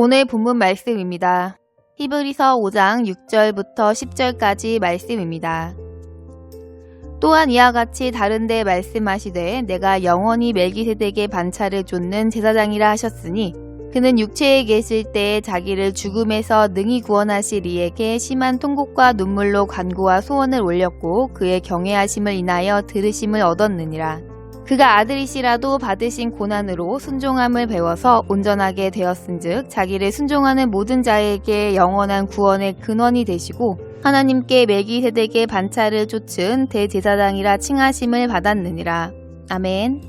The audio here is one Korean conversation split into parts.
오늘 본문 말씀입니다. 히브리서 5장 6절부터 10절까지 말씀입니다. 또한 이와 같이 다른데 말씀하시되 내가 영원히 멜기세덱의 반차를 쫓는 제사장이라 하셨으니 그는 육체에 계실 때에 자기를 죽음에서 능히 구원하실 이에게 심한 통곡과 눈물로 간구와 소원을 올렸고 그의 경외하심을 인하여 들으심을 얻었느니라. 그가 아들이시라도 받으신 고난으로 순종함을 배워서 온전하게 되었은즉 자기를 순종하는 모든 자에게 영원한 구원의 근원이 되시고 하나님께 멜기세덱의 반차를 쫓은 대제사장이라 칭하심을 받았느니라. 아멘.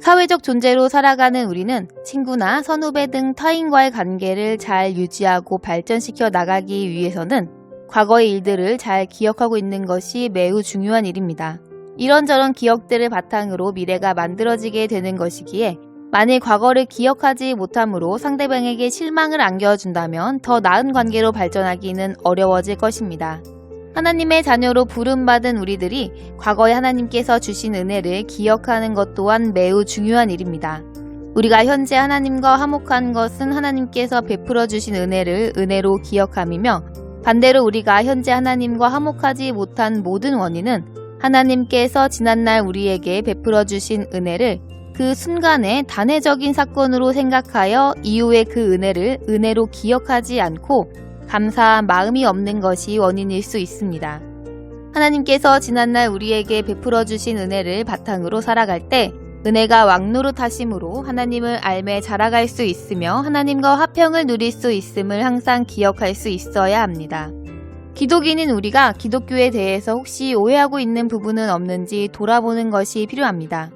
사회적 존재로 살아가는 우리는 친구나 선후배 등 타인과의 관계를 잘 유지하고 발전시켜 나가기 위해서는 과거의 일들을 잘 기억하고 있는 것이 매우 중요한 일입니다. 이런저런 기억들을 바탕으로 미래가 만들어지게 되는 것이기에 만일 과거를 기억하지 못함으로 상대방에게 실망을 안겨준다면 더 나은 관계로 발전하기는 어려워질 것입니다. 하나님의 자녀로 부름받은 우리들이 과거에 하나님께서 주신 은혜를 기억하는 것 또한 매우 중요한 일입니다. 우리가 현재 하나님과 화목한 것은 하나님께서 베풀어 주신 은혜를 은혜로 기억함이며 반대로 우리가 현재 하나님과 화목하지 못한 모든 원인은 하나님께서 지난날 우리에게 베풀어 주신 은혜를 그 순간의 단회적인 사건으로 생각하여 이후에 그 은혜를 은혜로 기억하지 않고 감사한 마음이 없는 것이 원인일 수 있습니다. 하나님께서 지난날 우리에게 베풀어 주신 은혜를 바탕으로 살아갈 때 은혜가 왕노릇 하심으로 하나님을 알매 자라갈 수 있으며 하나님과 화평을 누릴 수 있음을 항상 기억할 수 있어야 합니다. 기독인인 우리가 기독교에 대해서 혹시 오해하고 있는 부분은 없는지 돌아보는 것이 필요합니다.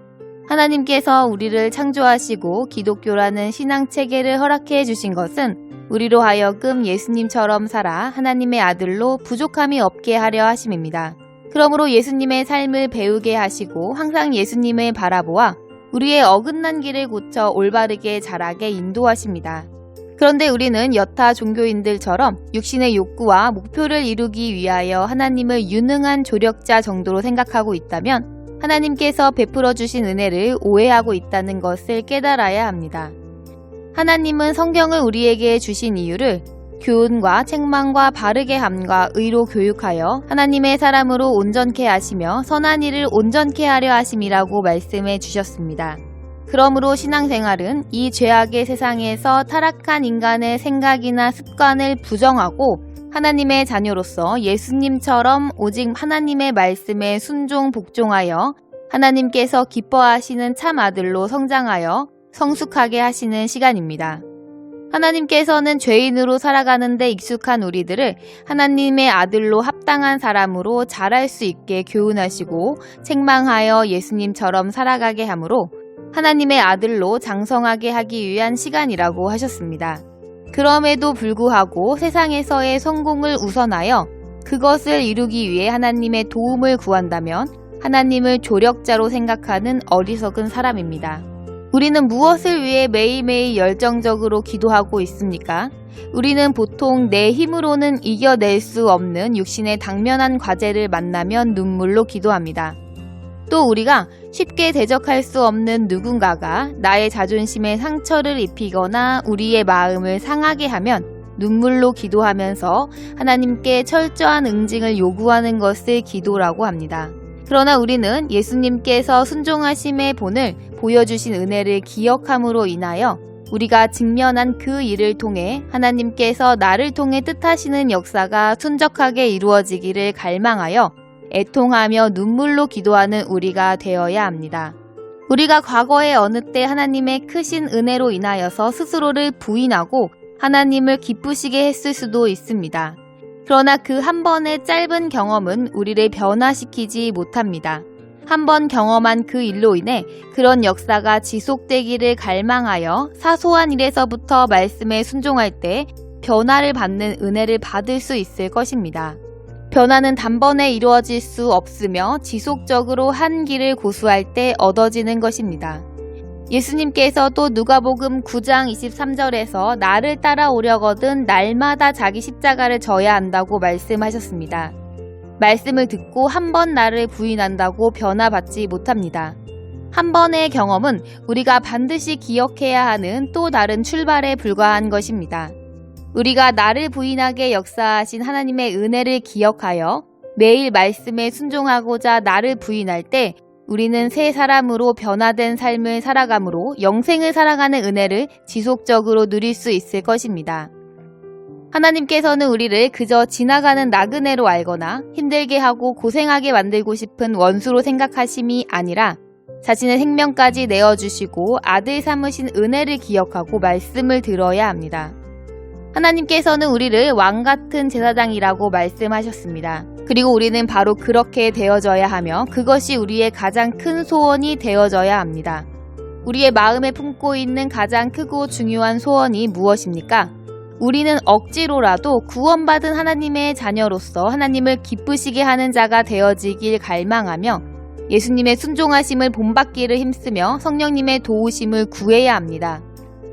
하나님께서 우리를 창조하시고 기독교라는 신앙 체계를 허락해 주신 것은 우리로 하여금 예수님처럼 살아 하나님의 아들로 부족함이 없게 하려 하심입니다. 그러므로 예수님의 삶을 배우게 하시고 항상 예수님을 바라보아 우리의 어긋난 길을 고쳐 올바르게 자라게 인도하십니다. 그런데 우리는 여타 종교인들처럼 육신의 욕구와 목표를 이루기 위하여 하나님을 유능한 조력자 정도로 생각하고 있다면 하나님께서 베풀어 주신 은혜를 오해하고 있다는 것을 깨달아야 합니다. 하나님은 성경을 우리에게 주신 이유를 교훈과 책망과 바르게 함과 의로 교육하여 하나님의 사람으로 온전케 하시며 선한 일을 온전케 하려 하심이라고 말씀해 주셨습니다. 그러므로 신앙생활은 이 죄악의 세상에서 타락한 인간의 생각이나 습관을 부정하고 하나님의 자녀로서 예수님처럼 오직 하나님의 말씀에 순종 복종하여 하나님께서 기뻐하시는 참 아들로 성장하여 성숙하게 하시는 시간입니다. 하나님께서는 죄인으로 살아가는데 익숙한 우리들을 하나님의 아들로 합당한 사람으로 자랄 수 있게 교훈하시고 책망하여 예수님처럼 살아가게 하므로 하나님의 아들로 장성하게 하기 위한 시간이라고 하셨습니다. 그럼에도 불구하고 세상에서의 성공을 우선하여 그것을 이루기 위해 하나님의 도움을 구한다면 하나님을 조력자로 생각하는 어리석은 사람입니다. 우리는 무엇을 위해 매일매일 열정적으로 기도하고 있습니까? 우리는 보통 내 힘으로는 이겨낼 수 없는 육신의 당면한 과제를 만나면 눈물로 기도합니다. 또 우리가 쉽게 대적할 수 없는 누군가가 나의 자존심에 상처를 입히거나 우리의 마음을 상하게 하면 눈물로 기도하면서 하나님께 철저한 응징을 요구하는 것을 기도라고 합니다. 그러나 우리는 예수님께서 순종하심의 본을 보여주신 은혜를 기억함으로 인하여 우리가 직면한 그 일을 통해 하나님께서 나를 통해 뜻하시는 역사가 순적하게 이루어지기를 갈망하여 애통하며 눈물로 기도하는 우리가 되어야 합니다. 우리가 과거에 어느 때 하나님의 크신 은혜로 인하여서 스스로를 부인하고 하나님을 기쁘시게 했을 수도 있습니다. 그러나 그 한 번의 짧은 경험은 우리를 변화시키지 못합니다. 한 번 경험한 그 일로 인해 그런 역사가 지속되기를 갈망하여 사소한 일에서부터 말씀에 순종할 때 변화를 받는 은혜를 받을 수 있을 것입니다. 변화는 단번에 이루어질 수 없으며 지속적으로 한 길을 고수할 때 얻어지는 것입니다. 예수님께서 또 누가복음 9장 23절에서 나를 따라오려거든 날마다 자기 십자가를 져야 한다고 말씀하셨습니다. 말씀을 듣고 한 번 나를 부인한다고 변화받지 못합니다. 한 번의 경험은 우리가 반드시 기억해야 하는 또 다른 출발에 불과한 것입니다. 우리가 나를 부인하게 역사하신 하나님의 은혜를 기억하여 매일 말씀에 순종하고자 나를 부인할 때 우리는 새 사람으로 변화된 삶을 살아가므로 영생을 살아가는 은혜를 지속적으로 누릴 수 있을 것입니다. 하나님께서는 우리를 그저 지나가는 나그네로 알거나 힘들게 하고 고생하게 만들고 싶은 원수로 생각하심이 아니라 자신의 생명까지 내어주시고 아들 삼으신 은혜를 기억하고 말씀을 들어야 합니다. 하나님께서는 우리를 왕 같은 제사장이라고 말씀하셨습니다. 그리고 우리는 바로 그렇게 되어져야 하며 그것이 우리의 가장 큰 소원이 되어져야 합니다. 우리의 마음에 품고 있는 가장 크고 중요한 소원이 무엇입니까? 우리는 억지로라도 구원받은 하나님의 자녀로서 하나님을 기쁘시게 하는 자가 되어지길 갈망하며 예수님의 순종하심을 본받기를 힘쓰며 성령님의 도우심을 구해야 합니다.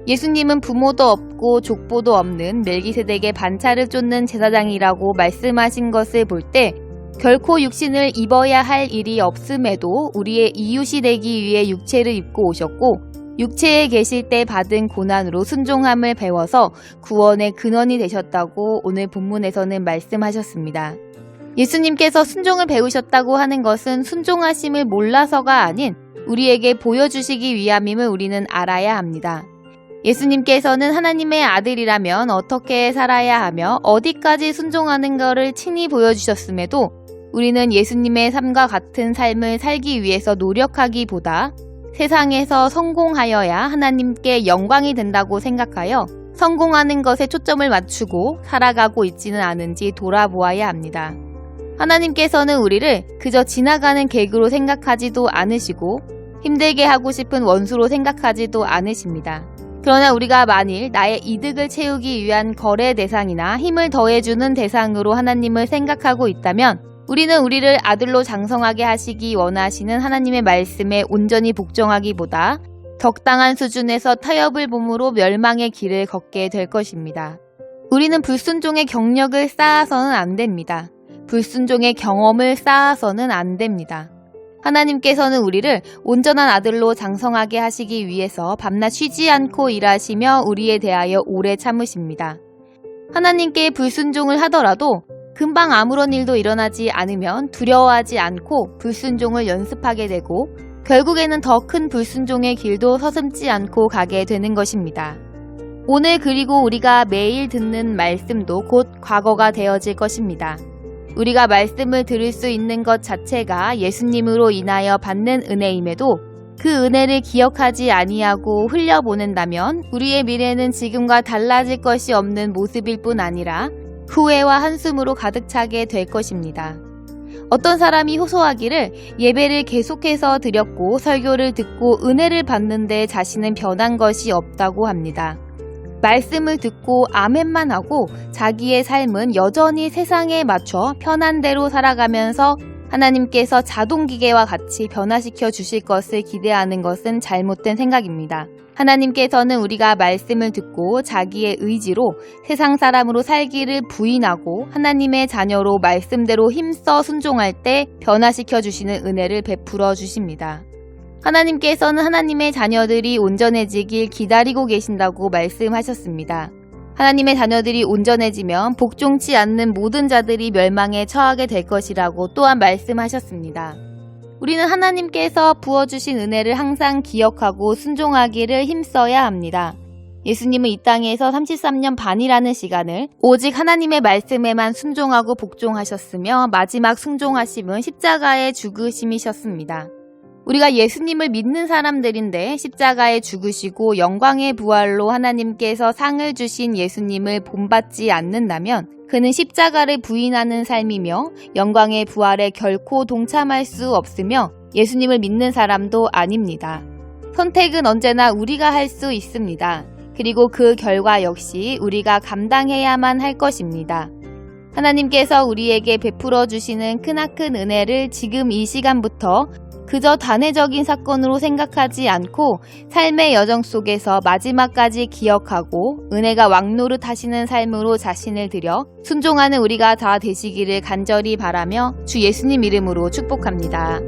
예수님은 부모도 없고 족보도 없는 멜기세덱의 반차를 쫓는 제사장이라고 말씀하신 것을 볼 때 결코 육신을 입어야 할 일이 없음에도 우리의 이웃이 되기 위해 육체를 입고 오셨고 육체에 계실 때 받은 고난으로 순종함을 배워서 구원의 근원이 되셨다고 오늘 본문에서는 말씀하셨습니다. 예수님께서 순종을 배우셨다고 하는 것은 순종하심을 몰라서가 아닌 우리에게 보여주시기 위함임을 우리는 알아야 합니다. 예수님께서는 하나님의 아들이라면 어떻게 살아야 하며 어디까지 순종하는 것을 친히 보여주셨음에도 우리는 예수님의 삶과 같은 삶을 살기 위해서 노력하기보다 세상에서 성공하여야 하나님께 영광이 된다고 생각하여 성공하는 것에 초점을 맞추고 살아가고 있지는 않은지 돌아보아야 합니다. 하나님께서는 우리를 그저 지나가는 객으로 생각하지도 않으시고 힘들게 하고 싶은 원수로 생각하지도 않으십니다. 그러나 우리가 만일 나의 이득을 채우기 위한 거래 대상이나 힘을 더해주는 대상으로 하나님을 생각하고 있다면 우리는 우리를 아들로 장성하게 하시기 원하시는 하나님의 말씀에 온전히 복종하기보다 적당한 수준에서 타협을 봄으로 멸망의 길을 걷게 될 것입니다. 우리는 불순종의 경력을 쌓아서는 안 됩니다. 불순종의 경험을 쌓아서는 안 됩니다. 하나님께서는 우리를 온전한 아들로 장성하게 하시기 위해서 밤낮 쉬지 않고 일하시며 우리에 대하여 오래 참으십니다. 하나님께 불순종을 하더라도 금방 아무런 일도 일어나지 않으면 두려워하지 않고 불순종을 연습하게 되고 결국에는 더 큰 불순종의 길도 서슴지 않고 가게 되는 것입니다. 오늘 그리고 우리가 매일 듣는 말씀도 곧 과거가 되어질 것입니다. 우리가 말씀을 들을 수 있는 것 자체가 예수님으로 인하여 받는 은혜임에도 그 은혜를 기억하지 아니하고 흘려보낸다면 우리의 미래는 지금과 달라질 것이 없는 모습일 뿐 아니라 후회와 한숨으로 가득 차게 될 것입니다. 어떤 사람이 호소하기를 예배를 계속해서 드렸고 설교를 듣고 은혜를 받는데 자신은 변한 것이 없다고 합니다. 말씀을 듣고 아멘만 하고 자기의 삶은 여전히 세상에 맞춰 편한 대로 살아가면서 하나님께서 자동기계와 같이 변화시켜 주실 것을 기대하는 것은 잘못된 생각입니다. 하나님께서는 우리가 말씀을 듣고 자기의 의지로 세상 사람으로 살기를 부인하고 하나님의 자녀로 말씀대로 힘써 순종할 때 변화시켜 주시는 은혜를 베풀어 주십니다. 하나님께서는 하나님의 자녀들이 온전해지길 기다리고 계신다고 말씀하셨습니다. 하나님의 자녀들이 온전해지면 복종치 않는 모든 자들이 멸망에 처하게 될 것이라고 또한 말씀하셨습니다. 우리는 하나님께서 부어주신 은혜를 항상 기억하고 순종하기를 힘써야 합니다. 예수님은 이 땅에서 33년 반이라는 시간을 오직 하나님의 말씀에만 순종하고 복종하셨으며 마지막 순종하심은 십자가의 죽으심이셨습니다. 우리가 예수님을 믿는 사람들인데 십자가에 죽으시고 영광의 부활로 하나님께서 상을 주신 예수님을 본받지 않는다면 그는 십자가를 부인하는 삶이며 영광의 부활에 결코 동참할 수 없으며 예수님을 믿는 사람도 아닙니다. 선택은 언제나 우리가 할 수 있습니다. 그리고 그 결과 역시 우리가 감당해야만 할 것입니다. 하나님께서 우리에게 베풀어 주시는 크나큰 은혜를 지금 이 시간부터 그저 단회적인 사건으로 생각하지 않고 삶의 여정 속에서 마지막까지 기억하고 은혜가 왕노릇 하시는 삶으로 자신을 들여 순종하는 우리가 다 되시기를 간절히 바라며 주 예수님 이름으로 축복합니다.